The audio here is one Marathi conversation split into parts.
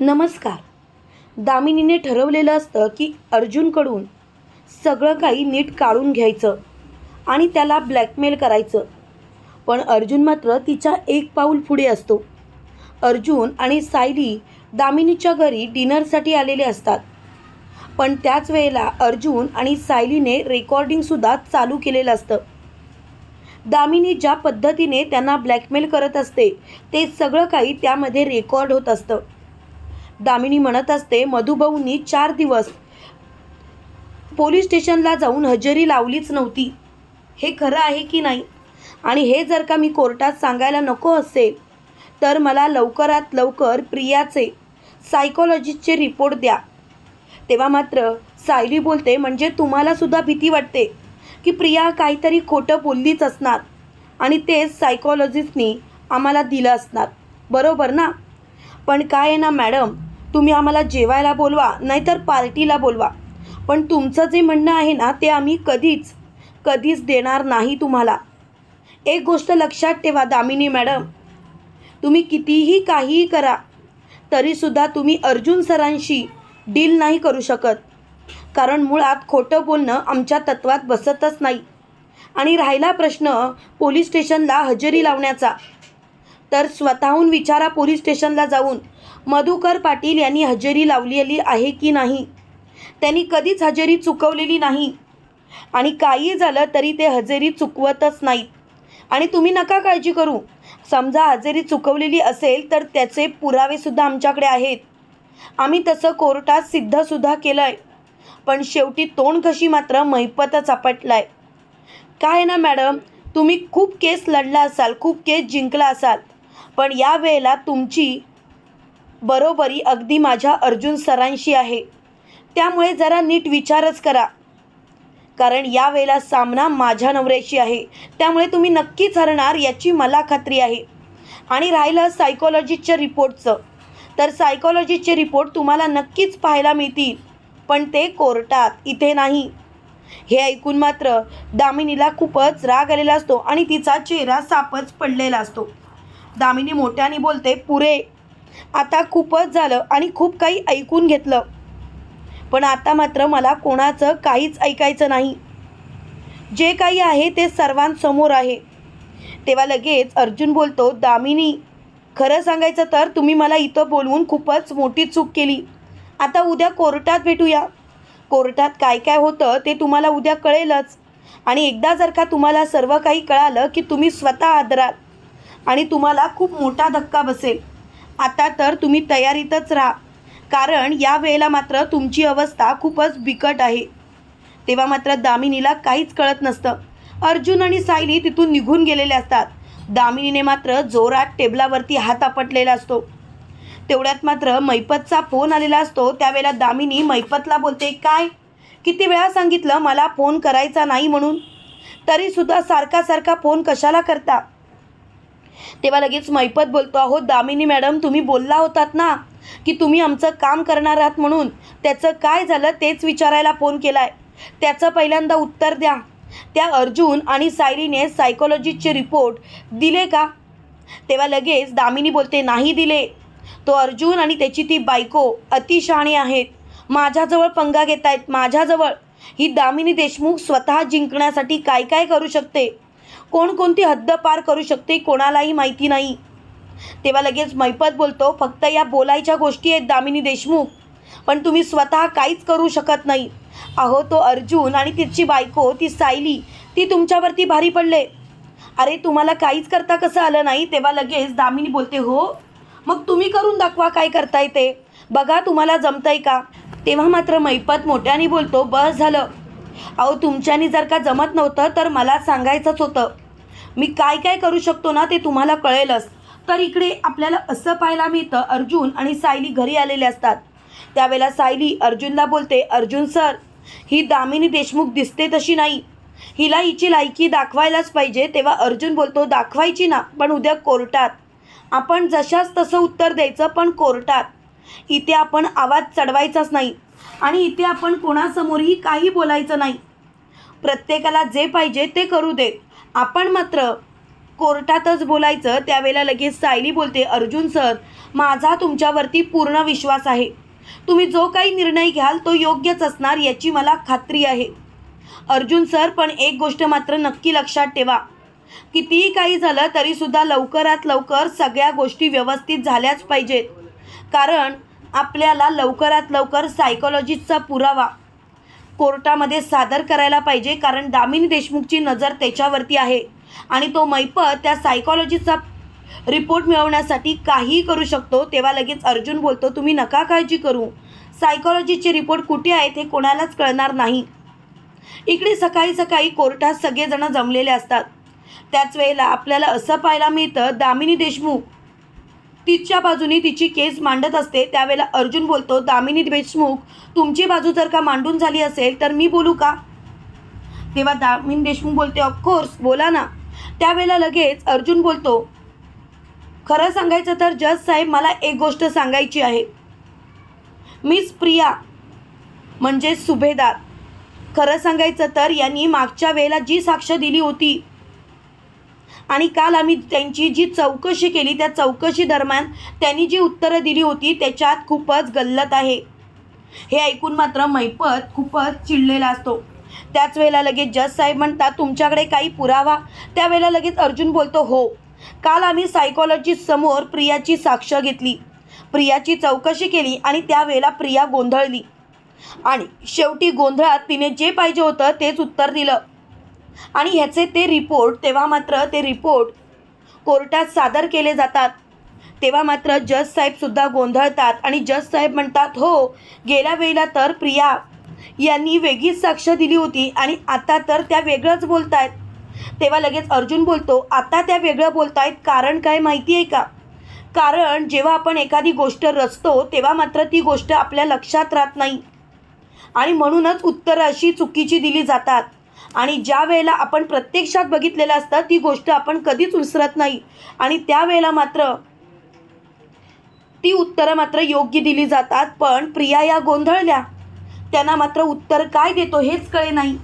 नमस्कार. दामिनीने ठरवलेलं असतं की अर्जुनकडून सगळं काही नीट काढून घ्यायचं आणि त्याला ब्लॅकमेल करायचं. पण अर्जुन मात्र तिच्या एक पाऊल पुढे असतो. अर्जुन आणि सायली दामिनीच्या घरी डिनरसाठी आलेले असतात. पण त्याच वेळेला अर्जुन आणि सायलीने रेकॉर्डिंगसुद्धा चालू केलेलं असतं. दामिनी ज्या पद्धतीने त्यांना ब्लॅकमेल करत असते ते सगळं काही त्यामध्ये रेकॉर्ड होत असतं. दामिनी म्हणत असते मधुभाऊंनी चार दिवस पोलीस स्टेशनला जाऊन हजेरी लावलीच नव्हती. हे खरं आहे की नाही? आणि हे जर का मी कोर्टात सांगायला नको असेल तर मला लवकरात लवकर प्रियाचे सायकोलॉजिस्टचे रिपोर्ट द्या. तेव्हा मात्र सायली बोलते म्हणजे तुम्हालासुद्धा भीती वाटते की प्रिया काहीतरी खोटं बोललीच असणार आणि तेच सायकोलॉजिस्टनी आम्हाला दिलं असणार. बरोबर ना? पण काय आहे ना मॅडम? तुम्ही आम्हाला जेवायला बोलवा नाहीतर पार्टीला बोलवा. पण तुमचं जे म्हणणं आहे ना ते आम्ही कधीच कधीच देणार नाही तुम्हाला. एक गोष्ट लक्षात ठेवा दामिनी मॅडम. तुम्ही कितीही काहीही करा तरीसुद्धा तुम्ही अर्जुन सरांशी डील नाही करू शकत. कारण मुळात खोटं बोलणं आमच्या तत्वात बसतच नाही. आणि राहिला प्रश्न पोलीस स्टेशनला हजेरी लावण्याचा. तर स्वतःहून विचारा पोलीस स्टेशनला जाऊन. मधुकर पाटील यांनी हजेरी लावलेली आहे की नाही? त्यांनी कधीच हजेरी चुकवलेली नाही. आणि काही झालं तरी ते हजेरी चुकवतच नाहीत. आणि तुम्ही नका काळजी करू. समजा हजेरी चुकवलेली असेल तर त्याचे पुरावेसुद्धा आमच्याकडे आहेत. आम्ही तसं कोर्टात सिद्धसुद्धा केलं आहे पण शेवटी तोंड कशी मात्र मैपतच आपटलाय. काय आहे ना मॅडम तुम्ही खूप केस लढला असाल खूप केस जिंकला असाल. पण या वेळेला तुमची बरोबरी अगदी माझ्या अर्जुन सरांशी आहे. त्यामुळे जरा नीट विचारच करा. कारण या वेळेला सामना माझ्या नवऱ्याशी आहे. त्यामुळे तुम्ही नक्कीच हरणार याची मला खात्री आहे. आणि राहिलं सायकोलॉजिस्टच्या रिपोर्टचं. तर सायकोलॉजिस्टचे रिपोर्ट तुम्हाला नक्कीच पाहायला मिळतील. पण ते कोर्टात इथे नाही. हे ऐकून मात्र दामिनीला खूपच राग आलेला असतो आणि तिचा चेहरा सापच पडलेला असतो. दामिनी मोठ्याने बोलते पुरे आता खूपच झालं आणि खूप काही ऐकून घेतलं. पण आता मात्र मला कोणाचं काहीच ऐकायचं नाही. जे काही आहे ते सर्वांसमोर आहे. तेव्हा लगेच अर्जुन बोलतो दामिनी खरं सांगायचं तर तुम्ही मला इथं बोलवून खूपच मोठी चूक केली. आता उद्या कोर्टात भेटूया. कोर्टात काय काय होतं ते तुम्हाला उद्या कळेलच. आणि एकदा जर का तुम्हाला सर्व काही कळालं की तुम्ही स्वतः आदराल आणि तुम्हाला खूप मोठा धक्का बसेल आता तर तुम्ही तयारीतच राहा. कारण या वेळेला मात्र तुमची अवस्था खूपच बिकट आहे. तेव्हा मात्र दामिनीला काहीच कळत नसतं. अर्जुन आणि सायली तिथून निघून गेलेले असतात. दामिनीने मात्र जोरात टेबलावरती हात आपटलेला असतो. तेवढ्यात मात्र मैपतचा फोन आलेला असतो. त्यावेळेला दामिनी मैपतला बोलते काय? किती वेळा सांगितलं मला फोन करायचा नाही म्हणून? तरीसुद्धा सारखा सारखा फोन कशाला करता? तेव्हा लगेच मैपत बोलतो आहोत दामिनी मॅडम तुम्ही बोलला होतात ना की तुम्ही आमचं काम करणार आहात म्हणून? त्याचं काय झालं तेच विचारायला फोन केलाय. त्याचं पहिल्यांदा उत्तर द्या. त्या अर्जुन आणि सायलीने सायकोलॉजीचे रिपोर्ट दिले का? तेव्हा लगेच दामिनी बोलते नाही दिले. तो अर्जुन आणि त्याची ती बायको अतिशहाणी आहेत. माझ्याजवळ पंगा घेत आहेत माझ्याजवळ. ही दामिनी देशमुख स्वतः जिंकण्यासाठी काय काय करू शकते? कोणकोणती हद्द पार करू शकते कोणालाही माहिती नाही. तेव्हा लगेच मैपत बोलतो फक्त या बोलायच्या गोष्टी आहेत दामिनी देशमुख. पण तुम्ही स्वतः काहीच करू शकत नाही. अहो तो अर्जुन आणि तिची बायको ती सायली ती तुमच्यावरती भारी पडले. अरे तुम्हाला काहीच करता कसं आलं नाही? तेव्हा लगेच दामिनी बोलते हो मग तुम्ही करून दाखवा काय करताय ते. बघा तुम्हाला जमतंय का? तेव्हा मात्र मैपत मोठ्याने बोलतो बस झालं. अहो तुमच्यानी जर का जमत नव्हतं तर मला सांगायचंच होतं. मी काय काय करू शकतो ना ते तुम्हाला कळेलच. तर इकडे आपल्याला असं पाहायला मिळतं अर्जुन आणि सायली घरी आलेले असतात. त्यावेळेला सायली अर्जुनला बोलते अर्जुन सर ही दामिनी देशमुख दिसते तशी नाही. हिला हिची लायकी दाखवायलाच पाहिजे तेव्हा अर्जुन बोलतो दाखवायची ना पण उद्या कोर्टात. आपण जशाच तसं उत्तर द्यायचं पण कोर्टात. इथे आपण आवाज चढवायचाच नाही आणि इथे आपण कोणासमोरही काही बोलायचं नाही. प्रत्येकाला जे पाहिजे ते करू दे आपण मात्र कोर्टातच बोलायचं त्यावेळेला लगेच सायली बोलते अर्जुन सर माझा तुमच्यावरती पूर्ण विश्वास आहे. तुम्ही जो काही निर्णय घ्याल तो योग्यच असणार याची मला खात्री आहे. अर्जुन सर पण एक गोष्ट मात्र नक्की लक्षात ठेवा. कितीही काही झालं तरीसुद्धा लवकरात लवकर सगळ्या गोष्टी व्यवस्थित झाल्याच पाहिजेत. कारण आपल्याला लवकरात लवकर सायकोलॉजिस्टचा पुरावा कोर्टामध्ये सादर करायला पाहिजे कारण दामिनी देशमुखची नजर त्याच्यावरती आहे. आणि तो मैपत त्या सायकॉलॉजीचा रिपोर्ट मिळवण्यासाठी काहीही करू शकतो तेव्हा लगेच अर्जुन बोलतो तुम्ही नका काळजी करू. सायकॉलॉजीचे रिपोर्ट कुठे आहेत हे कोणालाच कळणार नाही. इकडे सकाळी सकाळी कोर्टात सगळेजण जमलेले असतात. त्याच वेळेला आपल्याला असं पाहायला मिळतं दामिनी देशमुख तिच्या बाजूने तिची केस मांडत असते. त्यावेळेला अर्जुन बोलतो दामिनी देशमुख तुमची बाजू जर का मांडून झाली असेल तर मी बोलू का? तेव्हा दामिनी देशमुख बोलते ऑफकोर्स बोला ना. त्यावेळेला लगेच अर्जुन बोलतो खरं सांगायचं तर जज साहेब मला एक गोष्ट सांगायची आहे. मिस प्रिया म्हणजे सुभेदार खरं सांगायचं तर यांनी मागच्या वेळेला जी साक्ष दिली होती आणि काल आम्ही त्यांची जी चौकशी केली त्या चौकशी दरम्यान त्यांनी जी उत्तरं दिली होती त्याच्यात खूपच गल्लत आहे. हे ऐकून मात्र मैपत खूपच चिडलेला असतो. त्याच वेळेला लगेच जज साहेब म्हणतात तुमच्याकडे काही पुरावा? त्यावेळेला लगेच अर्जुन बोलतो हो. काल आम्ही सायकॉलॉजिस्ट समोर प्रियाची साक्ष घेतली. प्रियाची चौकशी केली आणि त्यावेळेला प्रिया गोंधळली. आणि शेवटी गोंधळात तिने जे पाहिजे होतं तेच उत्तर दिलं. आणि ह्याचे ते रिपोर्ट तेव्हा मात्र ते रिपोर्ट कोर्टात सादर केले जातात. तेव्हा मात्र जज साहेबसुद्धा गोंधळतात आणि जज साहेब म्हणतात हो गेल्या वेळेला तर प्रिया यांनी वेगळीच साक्ष दिली होती आणि आता तर त्या वेगळंच बोलतायत. तेव्हा लगेच अर्जुन बोलतो आता त्या वेगळं बोलतायत कारण काय माहिती आहे का? कारण जेव्हा आपण एखादी गोष्ट रचतो तेव्हा मात्र ती गोष्ट आपल्या लक्षात राहत नाही आणि म्हणूनच उत्तरं अशी चुकीची दिली जातात. आणि ज्या वेळेला आपण प्रत्यक्षात बघितलेलं असतं ती गोष्ट आपण कधीच विसरत नाही. आणि त्यावेळेला मात्र ती उत्तरं मात्र योग्य दिली जातात पण प्रिया या गोंधळल्या. त्यांना मात्र उत्तर काय देतो हेच कळे नाही.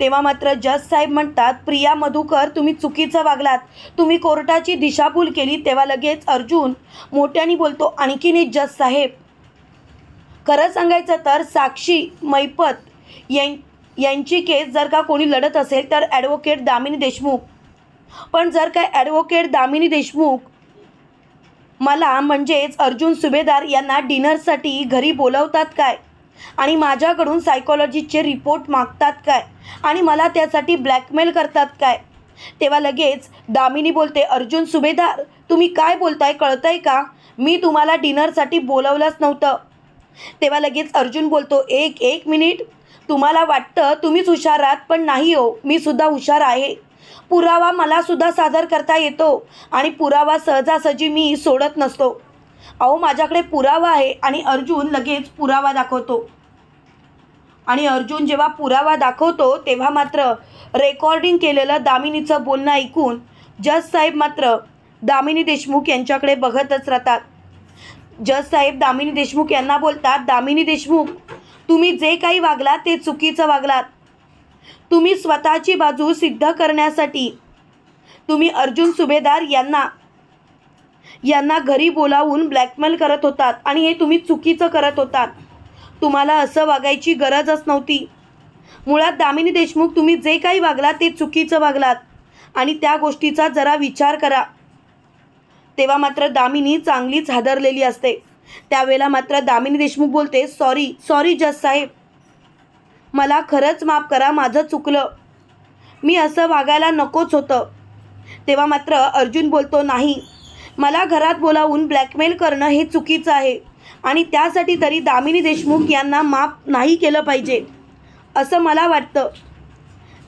तेव्हा मात्र जज साहेब म्हणतात प्रिया मधुकर तुम्ही चुकीचं वागलात. तुम्ही कोर्टाची दिशाभूल केली. तेव्हा लगेच अर्जुन मोठ्याने बोलतो आणखीन एक जज साहेब. खरं सांगायचं तर साक्षी मैपत यां यांची केस जर का कोणी लढत असेल तर ॲडव्होकेट दामिनी देशमुख. पण जर का ॲडव्होकेट दामिनी देशमुख मला म्हणजेच अर्जुन सुभेदार यांना डिनरसाठी घरी बोलवतात काय? आणि माझ्याकडून सायकोलॉजीचे रिपोर्ट मागतात काय? आणि मला त्यासाठी ब्लॅकमेल करतात काय? तेव्हा लगेच दामिनी बोलते अर्जुन सुभेदार तुम्ही काय बोलताय कळतंय का? मी तुम्हाला डिनरसाठी बोलवलंच नव्हतं. तेव्हा लगेच अर्जुन बोलतो एक एक मिनिट तुम्हाला वाटतं तुम्हीच हुशार आहात पण नाही हो मी सुद्धा हुशार आहे. पुरावा मला सुद्धा सादर करता येतो आणि पुरावा सहजासहजी मी सोडत नसतो. अहो माझ्याकडे पुरावा आहे आणि अर्जुन लगेच पुरावा दाखवतो. आणि अर्जुन जेव्हा पुरावा दाखवतो तेव्हा मात्र रेकॉर्डिंग केलेलं दामिनीचं बोलणं ऐकून जज साहेब मात्र दामिनी देशमुख यांच्याकडे बघतच राहतात. जज साहेब दामिनी देशमुख यांना बोलतात दामिनी देशमुख तुम्ही जे काही वागलात ते चुकीचं वागलात. तुम्ही स्वतःची बाजू सिद्ध करण्यासाठी. तुम्ही अर्जुन सुभेदार यांना यांना घरी बोलावून ब्लॅकमेल करत होतात आणि हे तुम्ही चुकीचं करत होतात. तुम्हाला असं वागायची गरजच नव्हती. मुळात दामिनी देशमुख तुम्ही जे काही वागलात ते चुकीचं वागलात. आणि त्या गोष्टीचा जरा विचार करा. तेव्हा मात्र दामिनी चांगलीच हादरलेली असते. त्यावेळेला मात्र दामिनी देशमुख बोलते सॉरी सॉरी जज साहेब. मला खरंच माफ करा माझं चुकलं. मी असं वागायला नकोच होतं. तेव्हा मात्र अर्जुन बोलतो नाही. मला घरात बोलावून ब्लॅकमेल करणं हे चुकीचं आहे आणि त्यासाठी तरी दामिनी देशमुख यांना माफ नाही केलं पाहिजे असं मला वाटतं.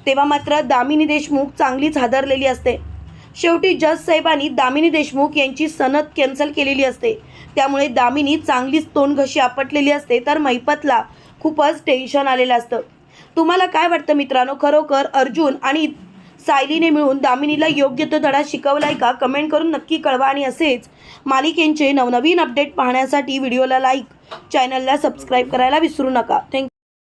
तेव्हा मात्र दामिनी देशमुख चांगलीच हादरलेली असते. शेवटी जज साहेबांनी दामिनी देशमुख यांची सनद कॅन्सल केलेली असते. त्यामुळे दामिनी चांगलीच तोंडघशी आपटलेली असते तर मैपतला खूपच टेन्शन आलेलं असतं. तुम्हाला काय वाटतं मित्रांनो? खरोखर अर्जुन आणि सायलीने मिळून दामिनीला योग्य तो धडा शिकवलाय का? कमेंट करून नक्की कळवा. आणि असेच मालिकेंचे नवनवीन अपडेट पाहण्यासाठी व्हिडिओला लाईक चॅनलला सबस्क्राईब करायला विसरू नका. थँक्यू